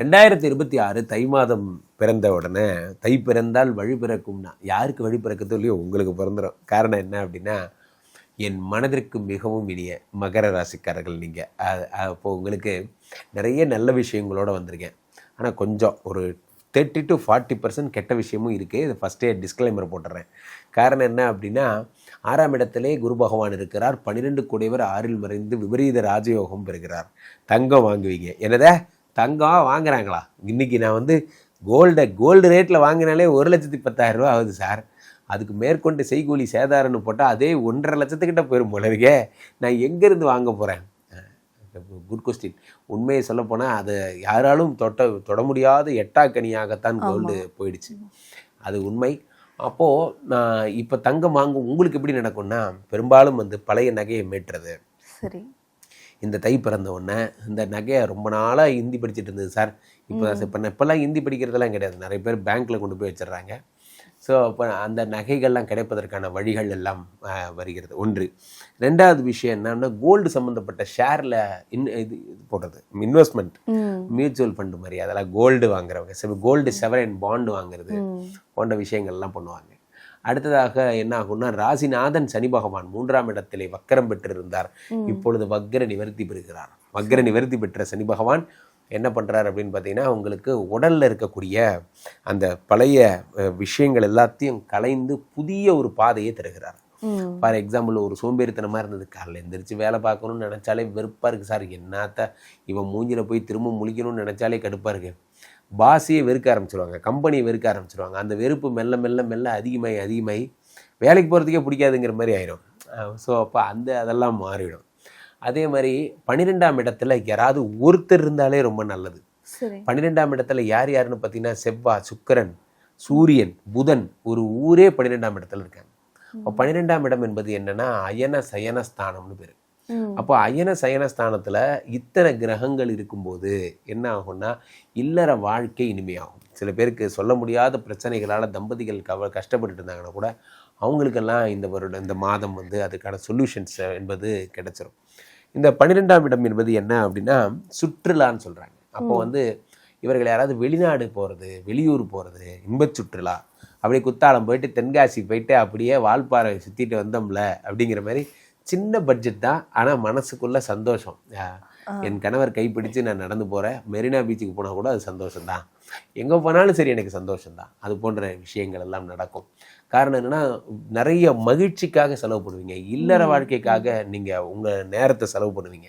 ரெண்டாயிரத்தி இருபத்தி ஆறு தை மாதம் பிறந்த உடனே தை பிறந்தால் வழி பிறக்கும்னா யாருக்கு வழி பிறக்கத்தோ இல்லையோ உங்களுக்கு பிறந்துடும் காரணம் என்ன அப்படின்னா என் மனதிற்கு மிகவும் இனிய மகர ராசிக்காரர்கள் நீங்கள் அப்போது உங்களுக்கு நிறைய நல்ல விஷயங்களோட வந்திருக்கேன். ஆனால் கொஞ்சம் ஒரு தேர்ட்டி டு ஃபார்ட்டி பர்சன்ட் கெட்ட விஷயமும் இருக்குது இது ஃபஸ்ட்டே டிஸ்க்ளைமர் போட்டுறேன். காரணம் என்ன அப்படின்னா ஆறாம் இடத்திலே குரு பகவான் இருக்கிறார். பன்னிரெண்டு கூடையவர் ஆறில் மறைந்து விபரீத ராஜயோகம் பெறுகிறார். தங்கம் வாங்குவீங்க. என்னதை? தங்கம் வாங்குறாங்களா? இன்னைக்கு நான் வந்து கோல்டை கோல்டு ரேட்டில் வாங்கினாலே ஒரு லட்சத்தி பத்தாயிரம் ரூபா ஆகுது சார் அதுக்கு மேற்கொண்டு செய்கூலி சேதாரம்னு போட்டால் அதே ஒன்றரை லட்சத்துக்கிட்ட போயிடும் போல இருக்கே. நான் எங்கேருந்து வாங்க போகிறேன் குட் கொஸ்டின் உண்மையை சொல்லப்போனால் அதை யாராலும் தொட்ட தொட முடியாத எட்டாக்கனியாகத்தான் கோல்டு போயிடுச்சு. அது உண்மை. அப்போது நான் இப்போ தங்கம் வாங்கும் உங்களுக்கு எப்படி நடக்கும்னா பெரும்பாலும் வந்து பழைய நகையை மீட்டுறது. சரி. இந்த தை பிறந்த உடனே இந்த நகையை ரொம்ப நாளாக ஹிந்தி படிச்சுட்டு இருந்தது சார். இப்போ இப்போ இப்போல்லாம் ஹிந்தி படிக்கிறதெல்லாம் கிடையாது. நிறைய பேர் பேங்க்கில் கொண்டு போய் வச்சிடுறாங்க. ஸோ அப்போ அந்த நகைகள்லாம் கிடைப்பதற்கான வழிகள் எல்லாம் வருகிறது. ஒன்று. ரெண்டாவது விஷயம் என்னன்னா கோல்டு சம்மந்தப்பட்ட ஷேரில் இன் இது போடுறது. இன்வெஸ்ட்மெண்ட் மியூச்சுவல் ஃபண்டு மாதிரி. அதெல்லாம் கோல்டு வாங்குறவங்க. கோல்டு செவரன் பாண்டு வாங்குறது. போன்ற விஷயங்கள்லாம் பண்ணுவாங்க. அடுத்ததாக என்ன ஆகும்னா ராசிநாதன் சனி பகவான் மூன்றாம் இடத்திலே வக்கரம் பெற்றிருந்தார். இப்பொழுது வக்ர நிவர்த்தி பெறுகிறார். வக்ர நிவர்த்தி பெற்ற சனி பகவான் என்ன பண்றார் அப்படின்னு பார்த்தீங்கன்னா உங்களுக்கு உடல்ல இருக்கக்கூடிய அந்த பழைய விஷயங்கள் எல்லாத்தையும் கலைந்து புதிய ஒரு பாதையை தருகிறார். ஃபார் எக்ஸாம்பிள் ஒரு சோம்பேறித்தனமா இருந்தது காலைல எந்திரிச்சு வேலை பார்க்கணும்னு நினைச்சாலே வெறுப்பா இருக்கு. சார் என்னத்த இவன் மூஞ்சில போய் திரும்ப முழிக்கணும்னு நினைச்சாலே கடுப்பா இருக்கு. பாஸையே வெறுக்க ஆரம்பிச்சிருவாங்க கம்பெனியை வெறுக்க ஆரம்பிச்சிருவாங்க. அந்த வெறுப்பு மெல்ல மெல்ல மெல்ல அதிகமாகி அதிகமாகி வேலைக்கு போகிறதுக்கே பிடிக்காதுங்கிற மாதிரி ஆயிரும். ஸோ அப்போ அந்த அதெல்லாம் மாறிடும். அதே மாதிரி பன்னிரெண்டாம் இடத்துல யாராவது ஒருத்தர் இருந்தாலே ரொம்ப நல்லது. பன்னிரெண்டாம் இடத்துல யார் யாருன்னு பார்த்தீங்கன்னா செவ்வாய் சுக்கிரன் சூரியன் புதன் ஒரு ஊரே பன்னிரெண்டாம் இடத்துல இருக்காங்க. அப்போ பன்னிரெண்டாம் இடம் என்பது என்னன்னா அயன சயன ஸ்தானம்னு பேர். அப்போ அயன சயன ஸ்தானத்துல இத்தனை கிரகங்கள் இருக்கும்போது என்ன ஆகும்னா இல்லற வாழ்க்கை இனிமையாகும். சில பேருக்கு சொல்ல முடியாத பிரச்சனைகளால தம்பதிகள் கவ கஷ்டப்பட்டுட்டு இருந்தாங்கன்னா கூட அவங்களுக்கெல்லாம் இந்த வருடம் இந்த மாதம் வந்து அதுக்கான சொல்யூஷன்ஸ் என்பது கிடைச்சிரும். இந்த பன்னிரெண்டாம் இடம் என்பது என்ன அப்படின்னா சுற்றுலான்னு சொல்றாங்க. அப்போ வந்து இவர்கள் யாராவது வெளிநாடு போகிறது வெளியூர் போகிறது இன்பச் சுற்றுலா அப்படியே குத்தாலம் போயிட்டு தென்காசி போயிட்டு அப்படியே வால்பாறை சுற்றிட்டு வந்தோம்ல அப்படிங்கிற மாதிரி சின்ன பட்ஜெட் தான் ஆனால் மனசுக்குள்ள சந்தோஷம். என் கணவர் கைப்பிடிச்சு நான் நடந்து போகிறேன் மெரினா பீச்சுக்கு போனால் கூட அது சந்தோஷம் தான் எங்கே போனாலும் சரி எனக்கு சந்தோஷம் தான் அது போன்ற விஷயங்கள் எல்லாம் நடக்கும். காரணம் என்னன்னா நிறைய மகிழ்ச்சிக்காக செலவு பண்ணுவீங்க. இல்லற வாழ்க்கைக்காக நீங்கள் உங்கள் நேரத்தை செலவு பண்ணுவீங்க.